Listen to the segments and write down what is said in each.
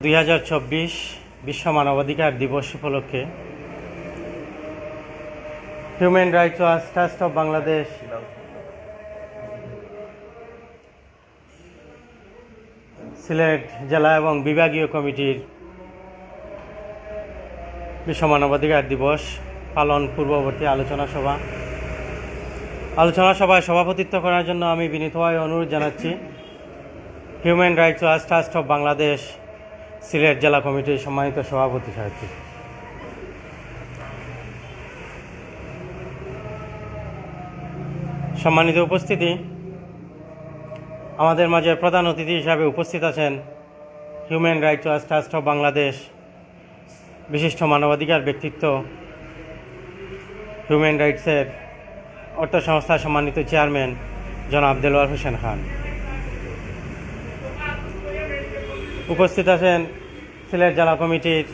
দুই হাজার চব্বিশ বিশ্ব মানবাধিকার দিবস উপলক্ষে human rights watch trust of Bangladesh Sylhet জেলা এবং বিভাগীয় কমিটির বিশ্ব মানবাধিকার দিবস পালন পূর্ববর্তী আলোচনা সভা। আলোচনা সভায় সভাপতিত্ব করার জন্য আমি বিনীতভাবে অনুরোধ জানাচ্ছি। Human rights watch trust of Bangladesh Sylhet জেলা কমিটির সম্মানিত সভাপতি সাহেবকে সম্মানিত উপস্থিতি, আমাদের মাঝে প্রধান অতিথি হিসাবে উপস্থিত আছেন human rights watch trust of Bangladesh বিশিষ্ট মানবাধিকার ব্যক্তিত্ব হিউম্যান রাইটসের অর্থ সংস্থার সম্মানিত চেয়ারম্যান জনাব দেলোয়ার হোসেন খান। উপস্থিত আছেন সিলেট জেলা কমিটির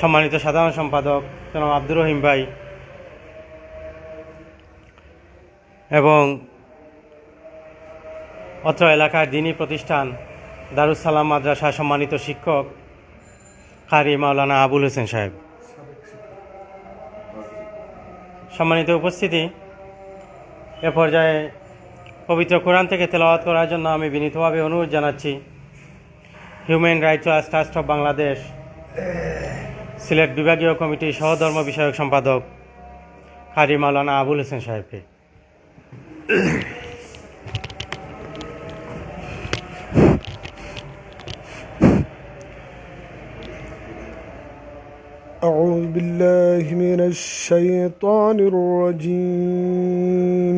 সম্মানিত সাধারণ সম্পাদক জনাব আব্দুর রহিম ভাই এবং অত্র এলাকার দিনী প্রতিষ্ঠান দারুসালাম মাদ্রাসা সম্মানিত শিক্ষক কারি মাওলানা আবুল হোসেন সাহেব। সম্মানিত উপস্থিতি, এ পর্যায়ে পবিত্র কোরআন থেকে তেলাওয়াত করার জন্য আমি বিনীতভাবে অনুরোধ জানাচ্ছি। human rights watch trust of Bangladesh Sylhet বিভাগীয় কমিটির সহধর্ম বিষয়ক সম্পাদক কারি মাওলানা আবুল হোসেন সাহেবকে أعوذ بالله من الشيطان الرجيم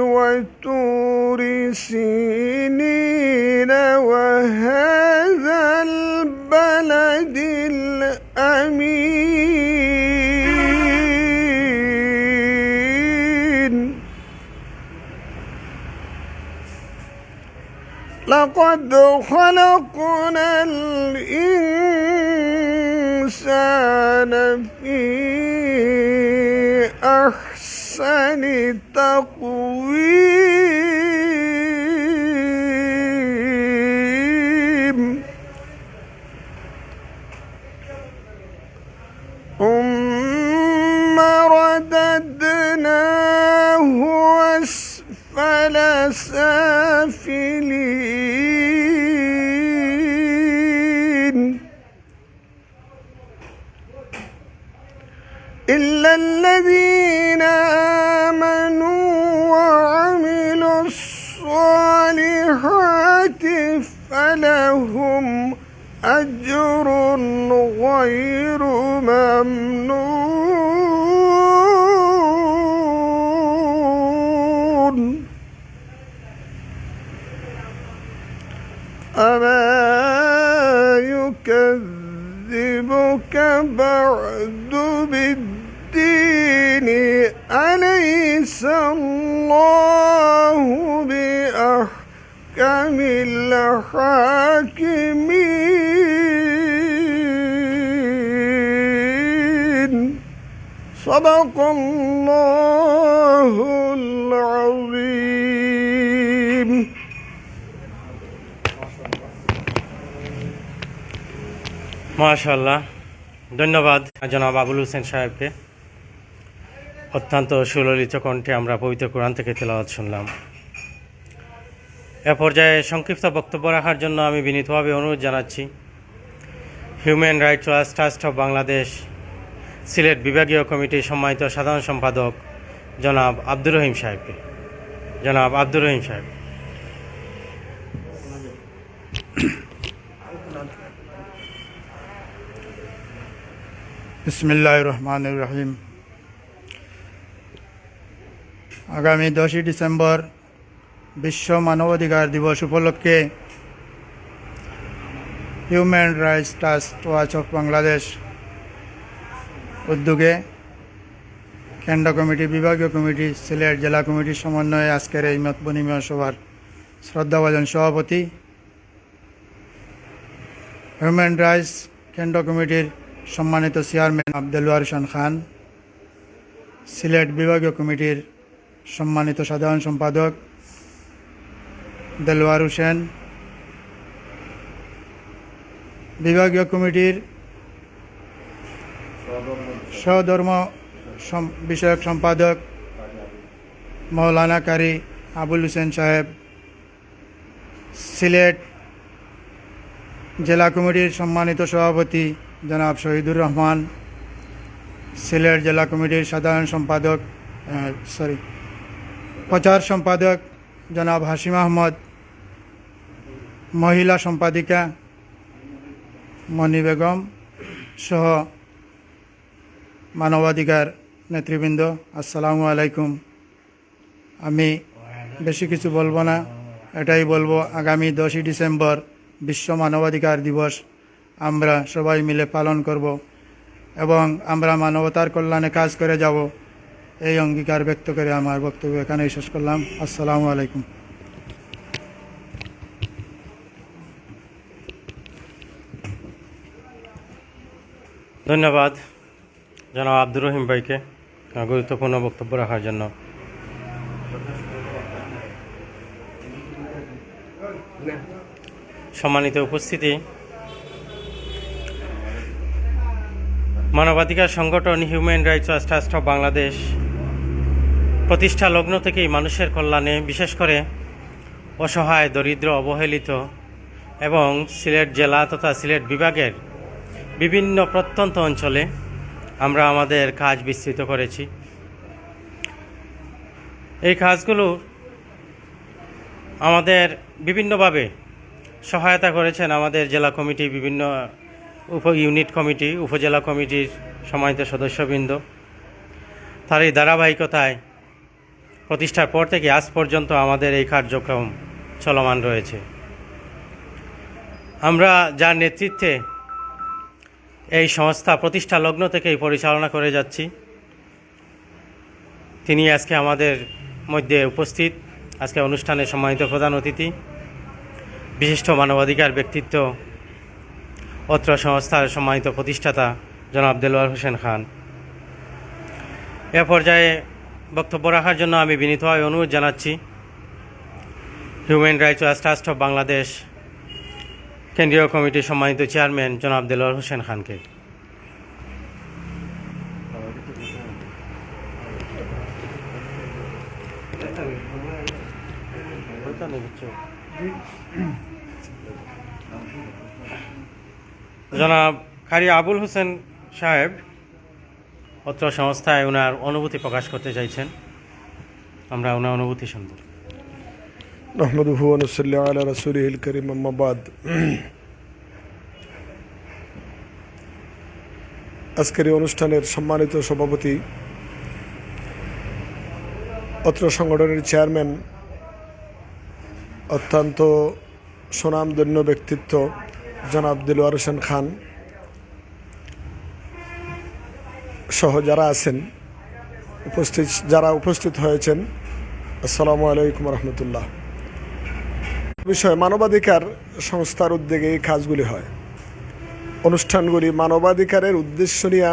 وتور سينين وهذا البلد الأمين. لقد خلقنا الإنسان في أحسن تقويم ثم رددناه أسفل سافلين. إلا الذين آمنوا وعملوا الصالحات فلهم أجر غير ممنون. أما يكذبك بعد الله بأحكم الحاكمين صدق الله العظيم মাশাল্লাহ ধন্যবাদ জনাব আবুল হোসেন সাহেবকে অত্যন্ত সুললিত কণ্ঠে আমরা পবিত্র কোরআন থেকে তেলাওয়াত শুনলাম। এ পর্যায়ে সংক্ষিপ্ত বক্তব্য রাখার জন্য আমি বিনীতভাবে অনুরোধ জানাচ্ছি। Human rights watch trust of Bangladesh Sylhet বিভাগীয় কমিটির সম্মানিত সাধারণ সম্পাদক জনাব আব্দুর রহিম সাহেবকে। জনাব আব্দুর রহিম সাহেব। বিসমিল্লাহ রহমান রহিম। আগামী দশই ডিসেম্বর বিশ্ব মানবাধিকার দিবস উপলক্ষে human rights trust watch of Bangladesh উদ্যোগে কেন্দ্র কমিটি, বিভাগীয় কমিটি, সিলেট জেলা কমিটির সমন্বয়ে আজকের এই মত বিনিময় সভার শ্রদ্ধাভাজন সভাপতি হিউম্যান রাইটস কেন্দ্র কমিটির সম্মানিত চেয়ারম্যান আবদুল্লাহ হোসেন খান, সিলেট বিভাগীয় কমিটির সম্মানিত সাধারণ সম্পাদক দেলোয়ার হোসেন, বিভাগীয় কমিটির সহধর্ম বিষয়ক সম্পাদক মৌলানা কারি আবুল হোসেন সাহেব, সিলেট জেলা কমিটির সম্মানিত সভাপতি জনাব শহীদুর রহমান, সিলেট জেলা কমিটির সাধারণ সম্পাদক সরি প্রচার সম্পাদক জনাব হাসিম আহমদ, মহিলা সম্পাদিকা মনি বেগম সহ মানবাধিকার নেতৃবৃন্দ, আসসালামু আলাইকুম। আমি বেশি কিছু বলব না, এটাই বলব, আগামী দশই ডিসেম্বর বিশ্ব মানবাধিকার দিবস আমরা সবাই মিলে পালন করব এবং আমরা মানবতার কল্যাণে কাজ করে যাব। এই অঙ্গীকার ব্যক্ত করে আমার বক্তব্য এখানেই শেষ করলাম। আসসালামু আলাইকুম। ধন্যবাদ জনাব আব্দুর রহিম ভাইকে গুরুত্বপূর্ণ বক্তব্য রাখার জন্য। সম্মানিত উপস্থিতি। মানবাধিকার সংগঠন human rights trust of Bangladesh প্রতিষ্ঠা লগ্ন থেকেই মানুষের কল্যাণে, বিশেষ করে অসহায়, দরিদ্র, অবহেলিত এবং সিলেট জেলা তথা সিলেট বিভাগের বিভিন্ন প্রত্যন্ত অঞ্চলে আমরা আমাদের কাজ বিস্তৃত করেছি। এই কাজগুলো আমাদের বিভিন্নভাবে সহায়তা করেছেন আমাদের জেলা কমিটি বিভিন্ন উপ ইউনিট কমিটি, উপজেলা কমিটির সম্মানিত সদস্যবৃন্দ। তার এই ধারাবাহিকতায় প্রতিষ্ঠার পর থেকে আজ পর্যন্ত আমাদের এই কার্যক্রম চলমান রয়েছে। আমরা যার নেতৃত্বে এই সংস্থা প্রতিষ্ঠা লগ্ন থেকেই পরিচালনা করে যাচ্ছি, তিনি আজকে আমাদের মধ্যে উপস্থিত। আজকে অনুষ্ঠানে সম্মানিত প্রধান অতিথি, বিশিষ্ট মানবাধিকার ব্যক্তিত্ব, অত্র সংস্থার সম্মানিত প্রতিষ্ঠাতা জনাব দেলোয়ার হোসেন খান। এ পর্যায়ে বক্তব্য রাখার জন্য আমি বিনীতভাবে অনুরোধ জানাচ্ছি human rights watch trust of Bangladesh, কেন্দ্রীয় কমিটির সম্মানিত চেয়ারম্যান জনাব দেলোয়ার হোসেন খানকে। জনাব কারি আবুল হোসেন সাহেব অত্র সংস্থায় ওনার অনুভূতি প্রকাশ করতে চাইছেন আমরা ওনার অনুভূতি শুনব نحمده ونصلي على رسوله الكريم أما بعد আজকের এই অনুষ্ঠানের সম্মানিত সভাপতি অত্র সংগঠনের চেয়ারম্যান অত্যন্ত সুনামধন্য ব্যক্তিত্ব জনাব দিলওয়ার হোসেন খান সহ যারা আছেন, উপস্থিত, যারা উপস্থিত হয়েছেন, আসসালামু আলাইকুম রহমতুল্লাহ। বিষয় মানবাধিকার সংস্থার উদ্যোগে এই কাজগুলি হয়। অনুষ্ঠানগুলি মানবাধিকারের উদ্দেশ্য নিয়ে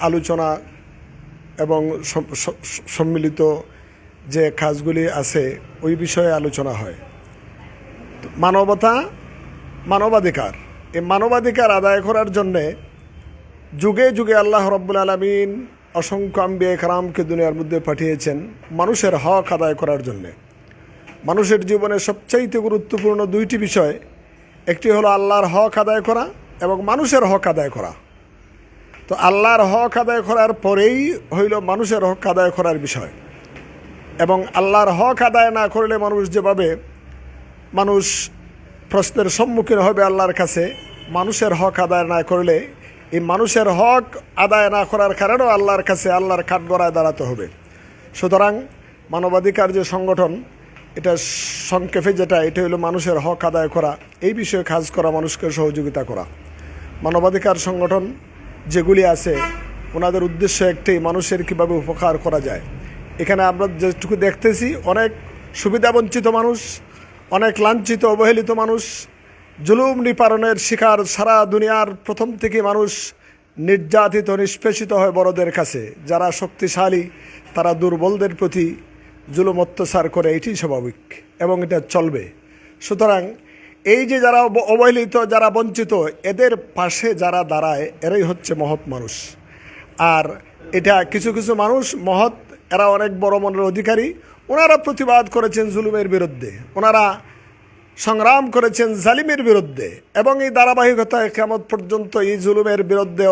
আলোচনা এবং সম্মিলিত যে কাজগুলি আছে, ওই বিষয়ে আলোচনা হয়। মানবতা, মানবাধিকার। এই মানবাধিকার আদায় করার জন্যে যুগে যুগে আল্লাহ রব্বুল আলমিন অসংখ্য আম্বিয়া কারামকে দুনিয়ার মধ্যে পাঠিয়েছেন মানুষের হক আদায় করার জন্যে। মানুষের জীবনে সবচাইতে গুরুত্বপূর্ণ দুইটি বিষয়, একটি হলো আল্লাহর হক আদায় করা এবং মানুষের হক আদায় করা। তো আল্লাহর হক আদায় করার পরেই হইল মানুষের হক আদায় করার বিষয়। এবং আল্লাহর হক আদায় না করলে মানুষ যেভাবে মানুষ প্রশ্নের সম্মুখীন হবে আল্লাহর কাছে, মানুষের হক আদায় না করলে এই মানুষের হক আদায় না করার কারণেও আল্লাহর কাছে আল্লাহর কাঠগড়ায় দাঁড়াতে হবে। সুতরাং মানবাধিকার যে সংগঠন, এটা সংক্ষেপে যেটা, এটা হলো মানুষের হক আদায় করা, এই বিষয়ে কাজ করা, মানুষকে সহযোগিতা করা। মানবাধিকার সংগঠন যেগুলি আছে, ওনাদের উদ্দেশ্য একটি, মানুষের কীভাবে উপকার করা যায়। এখানে আমরা যেটুকু দেখতেছি, অনেক সুবিধাবঞ্চিত মানুষ, অনেক লাঞ্ছিত, অবহেলিত মানুষ জুলুম নিপারণের শিকার সারা দুনিয়ার প্রথম থেকে মানুষ নির্যাতিত, নিষ্পেষিত হয় বড়দের কাছে। যারা শক্তিশালী, তারা দুর্বলদের প্রতি জুলুম অত্যাচার করে, এটি স্বাভাবিক এবং এটা চলবে। সুতরাং এই যে যারা অবহেলিত, যারা বঞ্চিত, এদের পাশে যারা দাঁড়ায়, এরাই হচ্ছে মহৎ মানুষ। আর এটা কিছু কিছু মানুষ মহৎ, এরা অনেক বড় মনের অধিকারী। ওনারা প্রতিবাদ করেছেন জুলুমের বিরুদ্ধে। ওনারা সংগ্রাম করেছেন জালিমের বিরুদ্ধে এবং এই ধারাবাহিকতায় কেমন পর্যন্ত এই জুলুমের বিরুদ্ধে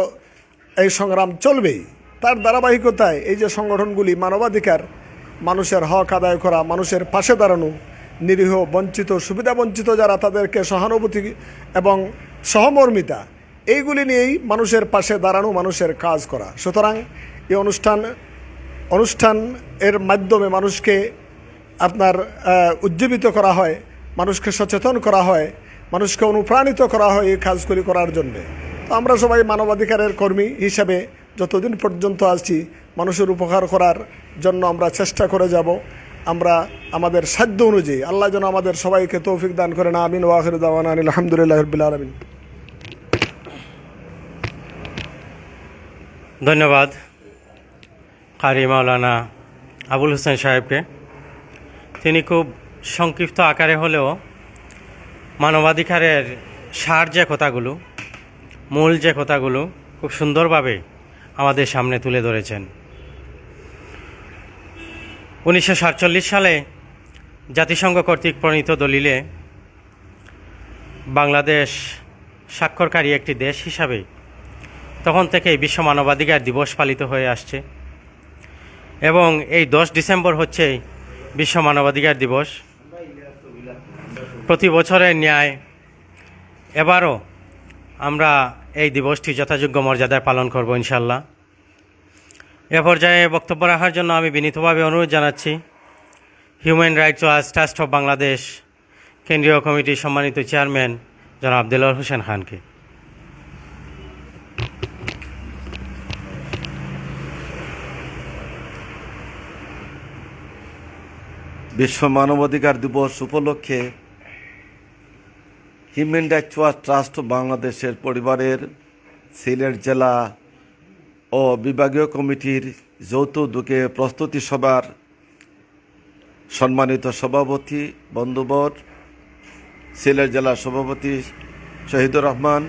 এই সংগ্রাম চলবেই। তার ধারাবাহিকতায় এই যে সংগঠনগুলি মানবাধিকার, মানুষের হক আদায় করা, মানুষের পাশে দাঁড়ানো, নিরীহ, বঞ্চিত সুবিধা বঞ্চিত যারা তাদেরকে সহানুভূতি এবং সহমর্মিতা, এইগুলি নিয়েই মানুষের পাশে দাঁড়ানো, মানুষের কাজ করা। সুতরাং এই অনুষ্ঠান অনুষ্ঠান এর মাধ্যমে মানুষকে আপনার উজ্জীবিত করা হয়। মানুষকে সচেতন করা হয়, মানুষকে অনুপ্রাণিত করা হয় এই কাজগুলি করার জন্যে। তো আমরা সবাই মানবাধিকারের কর্মী হিসাবে যতদিন পর্যন্ত আছি, মানুষের উপকার করার জন্য আমরা চেষ্টা করে যাব। আমরা আমাদের সাধ্য অনুযায়ী, আল্লাহ যেন আমাদের সবাইকে তৌফিক দান করেন, আমিন ওয়াখির দাওয়ান আলহামদুলিল্লাহ রবিল আলমিন। ধন্যবাদ। কারি মাওলানা আবুল হোসেন সাহেবকে। তিনি খুব সংক্ষিপ্ত আকারে হলেও মানবাধিকারের সার যে কথাগুলো, মূল যে কথাগুলো খুব সুন্দরভাবে আমাদের সামনে তুলে ধরেছেন। উনিশশো সাতচল্লিশ সালে জাতিসংঘ কর্তৃক প্রণীত দলিলে বাংলাদেশ স্বাক্ষরকারী একটি দেশ হিসাবে তখন থেকেই বিশ্ব মানবাধিকার দিবস পালিত হয়ে আসছে এবং এই দশ ডিসেম্বর হচ্ছে বিশ্ব মানবাধিকার দিবস। প্রতি বছরের ন্যায় এবারও আমরা এই দিবসটি যথাযোগ্য মর্যাদায় পালন করব ইনশাল্লাহ এ পর্যায়ে বক্তব্য রাখার জন্য আমি বিনীতভাবে অনুরোধ জানাচ্ছি human rights watch trust of Bangladesh কেন্দ্রীয় কমিটির সম্মানিত চেয়ারম্যান জনাব দেলোয়ার হোসেন খানকে। বিশ্ব মানবাধিকার দিবস উপলক্ষে হিউম্যান রাইটস ওয়াচ ট্রাস্ট বাংলাদেশের পরিবারের সিলেট জেলা ও বিভাগীয় কমিটির যৌথ উদ্যোগে প্রস্তুতি সভার সম্মানিত সভাপতি বন্ধুবর সিলেট জেলা সভাপতি শহীদুর রহমান,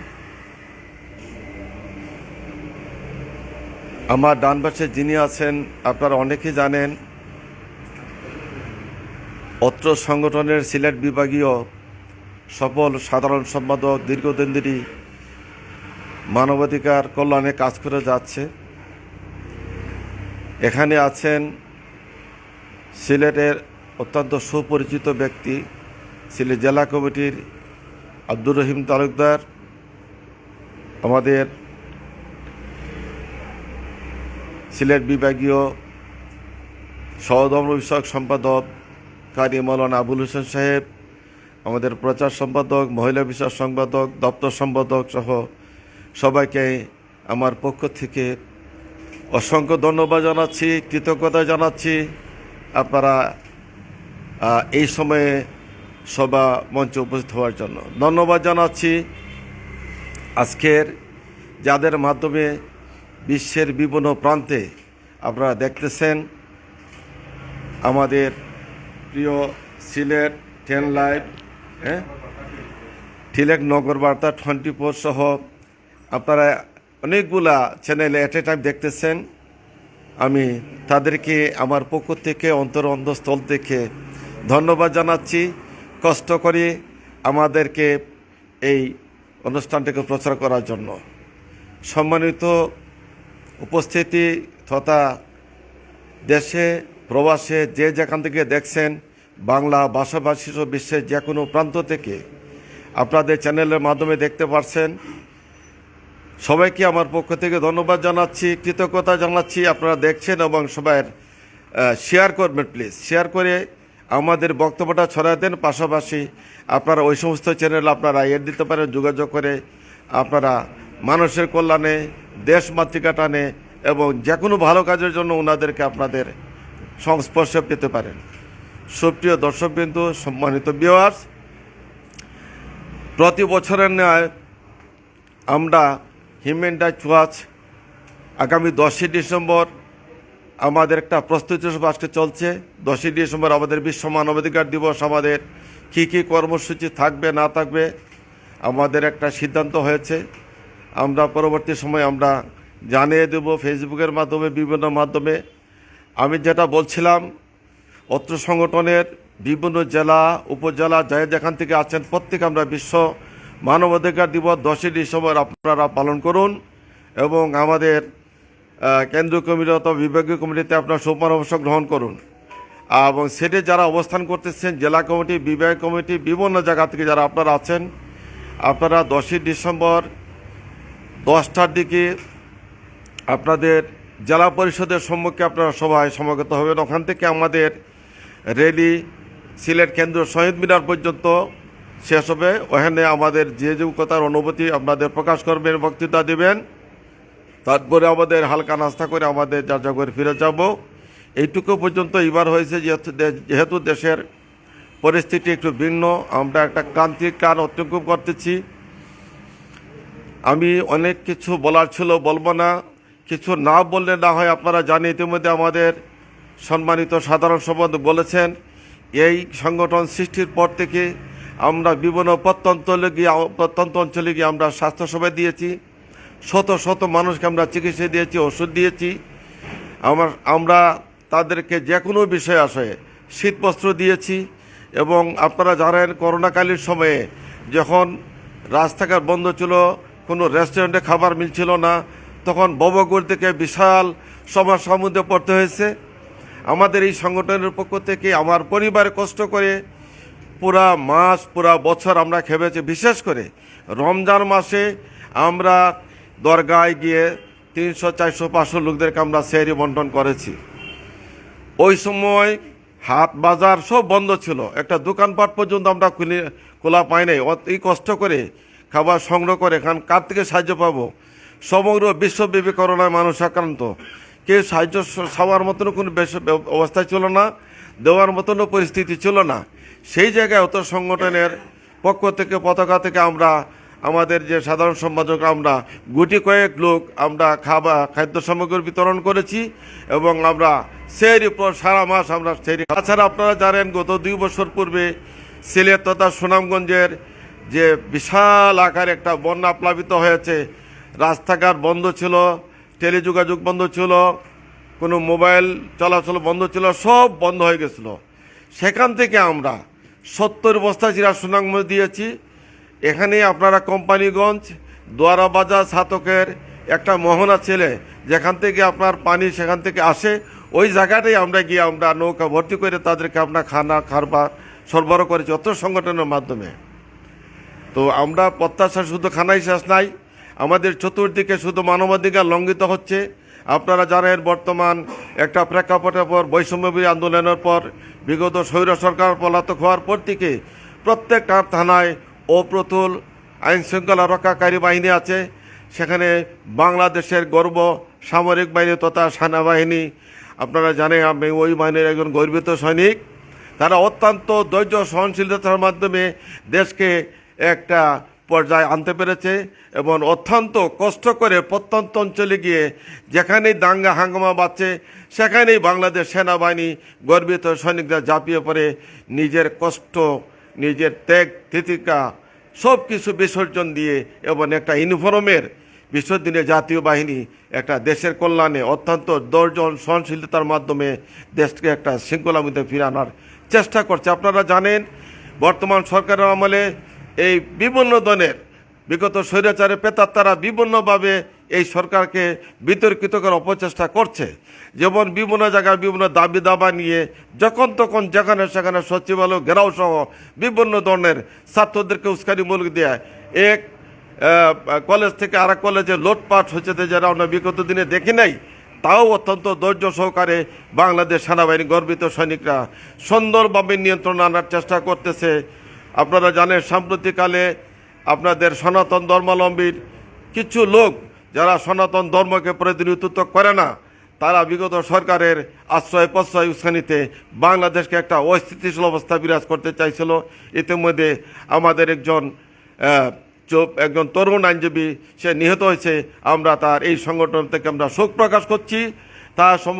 আমার ডান পাশে যিনি আছেন, আপনারা অনেকেই জানেন, অত্র সংগঠনের সিলেট বিভাগীয় সফল সাধারণ সম্পাদক দীর্ঘদিন ধরে মানবাধিকার কল্যাণে কাজ করে যাচ্ছে। এখানে আছেন সিলেটের অত্যন্ত সুপরিচিত ব্যক্তি, সিলেট জেলা কমিটির আব্দুর রহিম তালুকদার। আমাদের সিলেট বিভাগীয় সহধর্ম বিষয়ক সম্পাদক কারি মৌলানা আবুল হোসেন সাহেব আমাদের প্রচার সম্পাদক, মহিলা বিষয়ক সম্পাদক, দপ্তর সম্পাদক সহ সবাইকে আমার পক্ষ থেকে অসংখ্য ধন্যবাদ জানাচ্ছি, কৃতজ্ঞতা জানাচ্ছি। আপনারা এই সময়ে সভা মঞ্চে উপস্থিত হওয়ার জন্য ধন্যবাদ জানাচ্ছি। আজকের যাদের মাধ্যমে বিশ্বের বিভিন্ন প্রান্তে আপনারা দেখতেছেন, আমাদের প্রিয় সিলেট টেন লাইভ হ্যাঁ? ঠিলেক নগর বার্তা টোয়েন্টি ফোর সহ আপনারা অনেকগুলা চ্যানেলে এট এ টাইম দেখতেছেন। আমি তাদেরকে, আমার পক্ষ থেকে, অন্তর অন্তঃস্থল থেকে ধন্যবাদ জানাচ্ছি। কষ্ট করে আমাদেরকে এই অনুষ্ঠানটিকে প্রচার করার জন্য। সম্মানিত উপস্থিতি তথা দেশে, প্রবাসে যে যেখান থেকে দেখছেন বাংলা ভাষাভাষী বিশ্বের যে কোনো প্রান্ত থেকে আপনাদের চ্যানেলের মাধ্যমে দেখতে পারছেন। সবাইকে আমার পক্ষ থেকে ধন্যবাদ জানাচ্ছি, কৃতজ্ঞতা জানাচ্ছি। আপনারা দেখছেন এবং সবাই শেয়ার করবেন প্লিজ শেয়ার করে আমাদের বক্তব্যটা ছড়ায় দেন। পাশাপাশি আপনারা ওই সমস্ত চ্যানেল আপনারা এর দিতে পারেন, যোগাযোগ করে আপনারা মানুষের কল্যাণে, দেশ মাতৃকা টানে এবং যে কোনো ভালো কাজের জন্য ওনাদেরকে আপনাদের সংস্পর্শে পেতে পারেন। সুপ্রিয় দর্শকবৃন্দু, সম্মানিত বিওয়ার্স প্রতি বছরের ন্যায় আমরা হিউম্যান রাইটস ওয়াচ আগামী দশই ডিসেম্বর আমাদের একটা প্রস্তুতি আজকে চলছে। দশই ডিসেম্বর আমাদের বিশ্ব মানবাধিকার দিবস, আমাদের কী কী কর্মসূচি থাকবে, না থাকবে, আমাদের একটা সিদ্ধান্ত হয়েছে। আমরা পরবর্তী সময় আমরা জানিয়ে দেব ফেসবুকের মাধ্যমে, বিভিন্ন মাধ্যমে। আমি যেটা বলছিলাম অত্র সংগঠনের বিভিন্ন জেলা, উপজেলা যাই যেখান থেকে আছেন প্রত্যেকে আমরা বিশ্ব মানবাধিকার দিবস দশই ডিসেম্বর আপনারা পালন করুন এবং আমাদের কেন্দ্রীয় কমিটি অথবা বিভাগীয় কমিটিতে আপনার সুপরামর্শ গ্রহণ করুন। এবং সেটে যারা অবস্থান করতেছেন, জেলা কমিটি বিভাগ কমিটি, বিভিন্ন জায়গা থেকে যারা আপনারা আছেন, আপনারা দশই ডিসেম্বর দশটার দিকে আপনাদের জেলা পরিষদের সম্মুখে আপনারা সবাই সমাগত হবেন। ওখান থেকে আমাদের রেলি সিলেট কেন্দ্র শহীদ মিনার পর্যন্ত শেষ হবে। ওখানে আমাদের যে যে কথার অনুভূতি আপনাদের প্রকাশ করবেন, বক্তৃতা দেবেন, তারপরে আমাদের হালকা নাস্তা করে আমাদের যা যা করে ফিরে যাব। এইটুকু পর্যন্ত এবার হয়েছে যেহেতু দেশের পরিস্থিতি একটু ভিন্ন, আমরা একটা ক্রান্তিক কাল অতিক্রম করতেছি। আমি অনেক কিছু বলার ছিল, বলব না। কিছু না বললে না হয় আপনারা জানি ইতিমধ্যে আমাদের সম্মানিত সাধারণ সম্পাদক বলেছেন, এই সংগঠন সৃষ্টির পর থেকে আমরা বিভিন্ন প্রত্যন্ত গিয়ে প্রত্যন্ত অঞ্চলে গিয়ে আমরা স্বাস্থ্যসেবা দিয়েছি। শত শত মানুষকে আমরা চিকিৎসা দিয়েছি, ওষুধ দিয়েছি। আমার, আমরা তাদেরকে যে কোনো বিষয়ে আসে শীতবস্ত্র দিয়েছি এবং আপনারা জানেন, করোনাকালীন সময়ে যখন রাস্তাঘাট বন্ধ ছিল, কোনো রেস্টুরেন্টে খাবার মিলছিল না, তখন ববগুড় থেকে বিশাল সমস্যার মধ্যে পড়তে হয়েছে। আমাদের এই সংগঠনের পক্ষ থেকে আমার পরিবার কষ্ট করে পুরা মাস, পুরা বছর আমরা খেপেছি। বিশেষ করে রমজান মাসে আমরা দরগায় গিয়ে তিনশো, চারশো, পাঁচশো লোকদেরকে আমরা সেরি বন্টন করেছি। ওই সময় হাট বাজার সব বন্ধ ছিল। একটা দোকানপাট পর্যন্ত আমরা খুলে, খোলা পাই নাই। অতি কষ্ট করে খাবার সংগ্রহ করে এখান কার থেকে সাহায্য পাবো? সমগ্র বিশ্বব্যাপী করোনায় মানুষ আক্রান্ত। কেউ সাহায্য সবার মতনও কোনো অবস্থা ছিল না, দেওয়ার মতনও পরিস্থিতি ছিল না। সেই জায়গায় অত সংগঠনের পক্ষ থেকে, পতাকা থেকে আমরা, আমাদের যে সাধারণ সম্পাদক আমরা, গুটি কয়েক লোক আমরা খাবার খাদ্য সামগ্রী বিতরণ করেছি এবং আমরা সেই উপর সারা মাস আমরা সেই তাছাড়া আপনারা জানেন, গত দুই বছর পূর্বে সিলেট তথা সুনামগঞ্জের যে বিশাল আকার একটা বন্যা প্লাবিত হয়েছে, রাস্তাঘাট বন্ধ ছিল টেলিযোগাযোগ বন্ধ ছিল, কোনো মোবাইল চলাচল বন্ধ ছিল, সব বন্ধ হয়ে গেছিল। সেখান থেকে আমরা সত্তর বস্তা চিরা সুনামগঞ্জ দিয়েছি। এখানে আপনারা কোম্পানিগঞ্জ দোয়ারা বাজার ছাতকের একটা মোহনা ছেলে, যেখান থেকে আপনার পানি সেখান থেকে আসে, ওই জায়গাটাই আমরা গিয়ে আমরা নৌকা ভর্তি করে তাদেরকে আমরা খানা, খারবার সরবরাহ করেছি অত সংগঠনের মাধ্যমে। তো আমরা প্রত্যাশা শুধু খানাই শেষ নাই আমাদের চতুর্দিকে শুধু মানবাধিকার লঙ্ঘিত হচ্ছে। আপনারা জানেন, বর্তমান একটা প্রেক্ষাপটের পর বৈষম্যবী আন্দোলনের পর, বিগত স্বৈর সরকার পলাতক হওয়ার পর থেকে প্রত্যেকটা থানায় অপ্রতুল আইনশৃঙ্খলা রক্ষাকারী বাহিনী আছে। সেখানে বাংলাদেশের গর্ব সামরিক বাহিনী তথা সেনাবাহিনী। আপনারা জানেন, আমি ওই বাহিনীর একজন গর্বিত সৈনিক। তারা অত্যন্ত ধৈর্য সহনশীলতার মাধ্যমে দেশকে একটা পর্যায়ে আনতে পেরেছে এবং অত্যন্ত কষ্ট করে প্রত্যন্ত অঞ্চলে গিয়ে যেখানেই দাঙ্গা হাঙ্গামা বাঁচছে সেখানেই বাংলাদেশ সেনাবাহিনী গর্বিত সৈনিকরা ঝাঁপিয়ে পড়ে। নিজের কষ্ট, নিজের ত্যাগ তিতিকা সব কিছু বিসর্জন দিয়ে এবং একটা ইউনিফর্মের বিসর্জনে জাতীয় বাহিনী, একটা দেশের কল্যাণে অত্যন্ত দর্জন সহনশীলতার মাধ্যমে দেশকে একটা শৃঙ্খলার মধ্যে ফিরে আনার চেষ্টা করছে। আপনারা জানেন, বর্তমান সরকারের আমলে এই বিভিন্ন ধরনের বিগত স্বৈরাচারে পেতার তারা বিভিন্নভাবে এই সরকারকে বিতর্কিত করার অপচেষ্টা করছে। যেমন বিভিন্ন জায়গায় বিভিন্ন দাবি দাবা নিয়ে যখন তখন যেখানে সেখানে সচিবালয় ঘেরাও সহ বিভিন্ন ধরনের ছাত্রদেরকে উস্কানিমূলক দেয়। এক কলেজ থেকে আর কলেজে লোটপাট হচ্ছে যারা আমরা বিগত দিনে দেখি নাই, তাও অত্যন্ত ধৈর্য সহকারে বাংলাদেশ সেনাবাহিনী গর্বিত সৈনিকরা সুন্দরভাবে নিয়ন্ত্রণ আনার চেষ্টা করতেছে। আপনারা জানেন, সাম্প্রতিককালে আপনাদের সনাতন ধর্মাবলম্বীর কিছু লোক যারা সনাতন ধর্মকে প্রতিনিধিত্ব করে না, তারা বিগত সরকারের আশ্রয় প্রশ্রয় উস্কানিতে বাংলাদেশকে একটা অস্থিতিশীল অবস্থা বিরাজ করতে চাইছিল। ইতিমধ্যে আমাদের একজন একজন তরুণ আইনজীবী, সে নিহত হয়েছে। আমরা তার এই সংগঠন থেকে আমরা শোক প্রকাশ করছি। তার সম,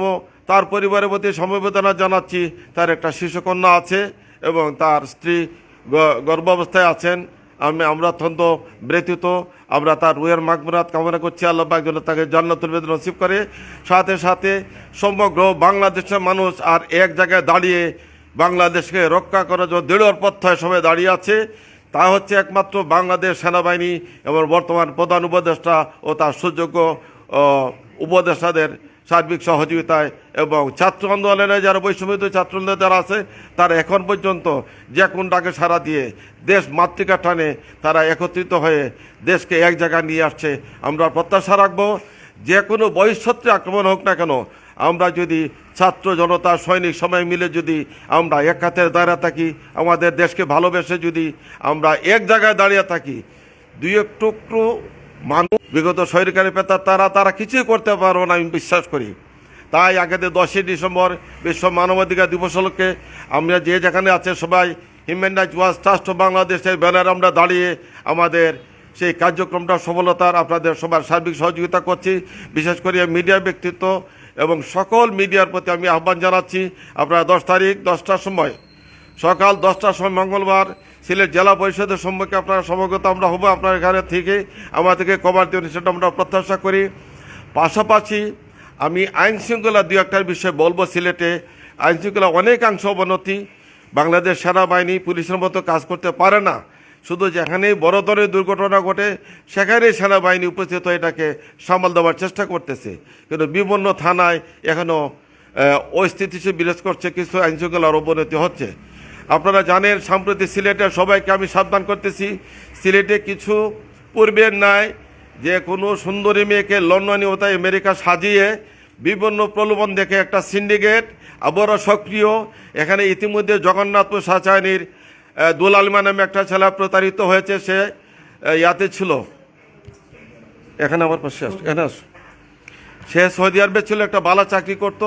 তার পরিবারের প্রতি সমবেদনা জানাচ্ছি। তার একটা শিশুকন্যা আছে এবং তার স্ত্রী গর্ভাবস্থায় আছেন, আমি আমরা অত্যন্ত ব্যতীত আমরা তার রুয়ের মাগমুরাত কামনা করছি, আল্লাহ পাক যেন তাকে জান্নাতুল বেদ নসিব করে। সাথে সাথে সমগ্র বাংলাদেশের মানুষ আর এক জায়গায় দাঁড়িয়ে বাংলাদেশকে রক্ষা করার জন্য দৃঢ় পথ্যয় সবাই দাঁড়িয়ে আছে। তা হচ্ছে একমাত্র বাংলাদেশ সেনাবাহিনী এবং বর্তমান প্রধান উপদেষ্টা ও তার সুযোগ্য উপদেষ্টাদের সার্বিক সহযোগিতায় এবং ছাত্র আন্দোলনে যারা বৈষম্যিত ছাত্র যারা আছে, তারা এখন পর্যন্ত যে কোন ডাকে সারা দিয়ে দেশ মাতৃকা টানে, তারা একত্রিত হয়ে দেশকে এক জায়গায় নিয়ে আসছে। আমরা প্রত্যাশা রাখব, যে কোনো বহিঃশত্রু আক্রমণ হোক না কেন, আমরা যদি ছাত্র জনতা, সৈনিক সবাই মিলে যদি আমরা এক হাতে দাঁড়িয়ে থাকি, আমাদের দেশকে ভালোবেসে যদি আমরা এক জায়গায় দাঁড়িয়ে থাকি, দুই এক টুকরো মানুষ, বিগত সরকারি পেতা, তারা তারা কিছুই করতে পারব না, আমি বিশ্বাস করি। তাই আগামী দশই ডিসেম্বর বিশ্ব মানবাধিকার দিবস উপলক্ষে আমরা যে যেখানে আছে, সবাই হিউম্যান রাইটস ওয়াচ ট্রাস্ট বাংলাদেশের ব্যানার আমরা দাঁড়িয়ে আমাদের সেই কার্যক্রমটা, সফলতার আপনাদের সবার সার্বিক সহযোগিতা করছি। বিশেষ করে মিডিয়া ব্যক্তিত্ব এবং সকল মিডিয়ার প্রতি আমি আহ্বান জানাচ্ছি। আপনারা দশ তারিখ দশটার সময়, সকাল দশটার সময় মঙ্গলবার সিলেট জেলা পরিষদের সম্মুখে আপনারা সমগত আমরা হব, আপনার এখানে থেকে আমাদেরকে কভার দেবেন সেটা আমরা প্রত্যাশা করি। পাশাপাশি আমি আইন শৃঙ্খলা দু একটার বিষয়ে বলব, সিলেটে আইন শৃঙ্খলা অনেকাংশ অবনতি, বাংলাদেশ সেনাবাহিনী পুলিশের মতো কাজ করতে পারে না। শুধু যেখানেই বড় ধরনের দুর্ঘটনা ঘটে, সেখানেই সেনাবাহিনী উপস্থিত এটাকে সামাল দেওয়ার চেষ্টা করতেছে। কিন্তু বিভিন্ন থানায় এখনও অস্থিতিশীল বিরাজ করছে, কিছু আইন শৃঙ্খলার অবনতি হচ্ছে। আপনারা জানেন, সাম্প্রতি সিলেটে সবাইকে আমি সাবধান করতেছি। সিলেটে কিছু পূর্বের নাই, যে কোনো সুন্দরী মেয়েকে লন্ডনে ওতায় আমেরিকা সাজিয়ে বিভিন্ন প্রলোভন দেখে একটা সিন্ডিকেট আবারও সক্রিয়। এখানে ইতিমধ্যে জগন্নাথপুর সাচায়নির দুল আলমা নামে একটা ছেলে প্রতারিত হয়েছে, সে ইয়াতে ছিল। এখানে আমার পাশে আস, এখানে আস। সে সৌদি আরবে ছিল, একটা বালা চাকরি করত।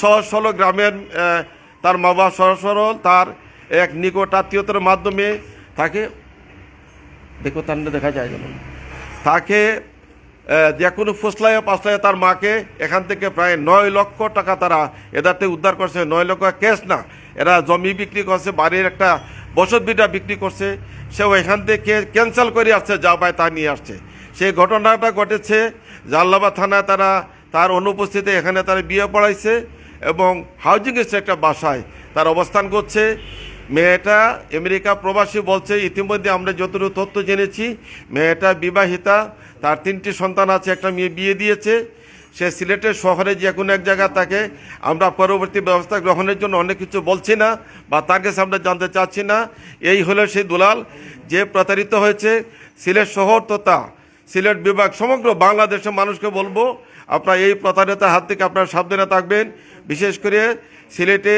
সহজ সরল গ্রামের তার মা বাবা সরল, তার এক নিকট আত্মীয়তার মাধ্যমে তাকে দেখো তার দেখা যায় যেমন তাকে যে কোনো ফুসলায় পাসলায় তার মাকে এখান থেকে প্রায় নয় লক্ষ টাকা তারা এদাতে উদ্ধার করছে। নয় লক্ষ ক্যাশ না, এরা জমি বিক্রি করছে, বাড়ির একটা বসত বিটা বিক্রি করছে। সেও এখান থেকে ক্যান্সেল করে আসছে, যা পায় তা নিয়ে আসছে। সেই ঘটনাটা ঘটেছে জাল্লাবা থানায় তারা, তার অনুপস্থিতিতে এখানে তারা বিয়ে পড়াইছে এবং হাউজিং একটা বাসায় তার অবস্থান করছে। মেয়েটা আমেরিকা প্রবাসী বলছে, ইতিমধ্যে আমরা যতটুকু তথ্য জেনেছি, মেয়েটা বিবাহিতা, তার তিনটি সন্তান আছে, একটা মেয়ে বিয়ে দিয়েছে। সে সিলেটের শহরে যে কোনো এক জায়গা থাকে আমরা পরবর্তী ব্যবস্থা গ্রহণের জন্য অনেক কিছু বলছি না বা তার কাছে আমরা জানতে চাচ্ছি না। এই হলো সেই দুলাল যে প্রতারিত হয়েছে সিলেট শহর তথা সিলেট বিভাগ, সমগ্র বাংলাদেশের মানুষকে বলব, আপনারা এই প্রতারিতার হাত থেকে আপনারা সাবধানে থাকবেন। বিশেষ করে সিলেটে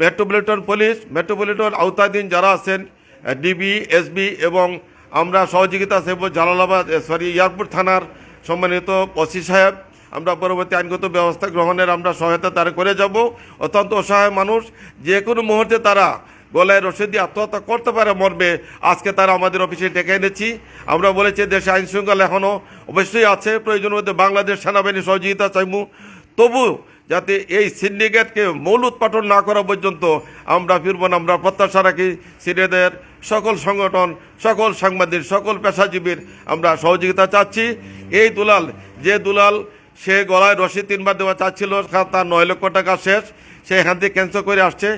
মেট্রোপলিটন পুলিশ, মেট্রোপলিটন আওতাধীন যারা আছেন ডিবি, এসবি এবং আমরা সহযোগিতা সেব জালালাবাদ সরি এয়ারপোর্ট থানার সম্মানিত ওসি সাহেব। আমরা পরবর্তী আইনগত ব্যবস্থা গ্রহণের আমরা সহায়তা তারা করে যাব। অত্যন্ত অসহায় মানুষ, যে কোনো মুহূর্তে তারা গলায় রসে দিয়ে আত্মহত্যা করতে পারে মর্মে। আজকে তারা আমাদের অফিসে ডেকে এনেছি। আমরা বলেছি, দেশে আইন শৃঙ্খলা এখনও অবশ্যই আছে প্রয়োজন মধ্যে বাংলাদেশ সেনাবাহিনী সহযোগিতা চাইব তবু যাতে এই সিন্ডিকেটকে মূল উৎপাটন না করা পর্যন্ত আমরা ফিরব না, আমরা প্রত্যাশা রাখি সিনেদের সকল সংগঠন, সকল সাংবাদিক, সকল পেশাজীবীর আমরা সহযোগিতা চাচ্ছি। এই দুলাল, যে দুলাল, সে গলায় রশি তিনবার দেওয়া চাচ্ছিল, তার নয় লক্ষ টাকা শেষ। সে এখান থেকে ক্যান্সেল করে আসছে।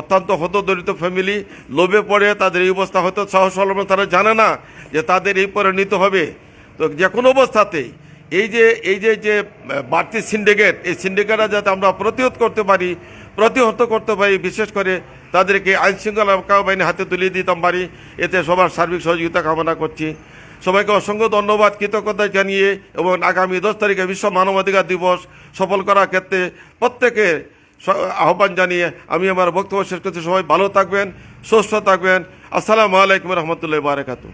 অত্যন্ত হতদরিদ্র ফ্যামিলি লোভে পড়ে তাদের এই অবস্থা হয়তো সাহস তারা জানে না যে তাদের এই পরিণত হবে। তো যে কোনো অবস্থাতেই এই যে এই যে যে বাড়তি সিন্ডিকেট এই সিন্ডিকেটটা যাতে আমরা প্রতিহত করতে পারি, প্রতিহত করতে পারি, বিশেষ করে তাদেরকে আইন শৃঙ্খলা বাহিনী হাতে তুলে দিতাম পারি, এতে সবার সার্বিক সহযোগিতা কামনা করছি। সবাইকে অসংখ্য ধন্যবাদ, কৃতজ্ঞতা জানিয়ে এবং আগামী দশ তারিখে বিশ্ব মানবাধিকার দিবস সফল করার ক্ষেত্রে প্রত্যেকে আহ্বান জানিয়ে আমি আমার বক্তব্য শেষ করছি। সবাই ভালো থাকবেন, সুস্থ থাকবেন। আসসালামু আলাইকুম রহমতুল্লাহ বারাকাতু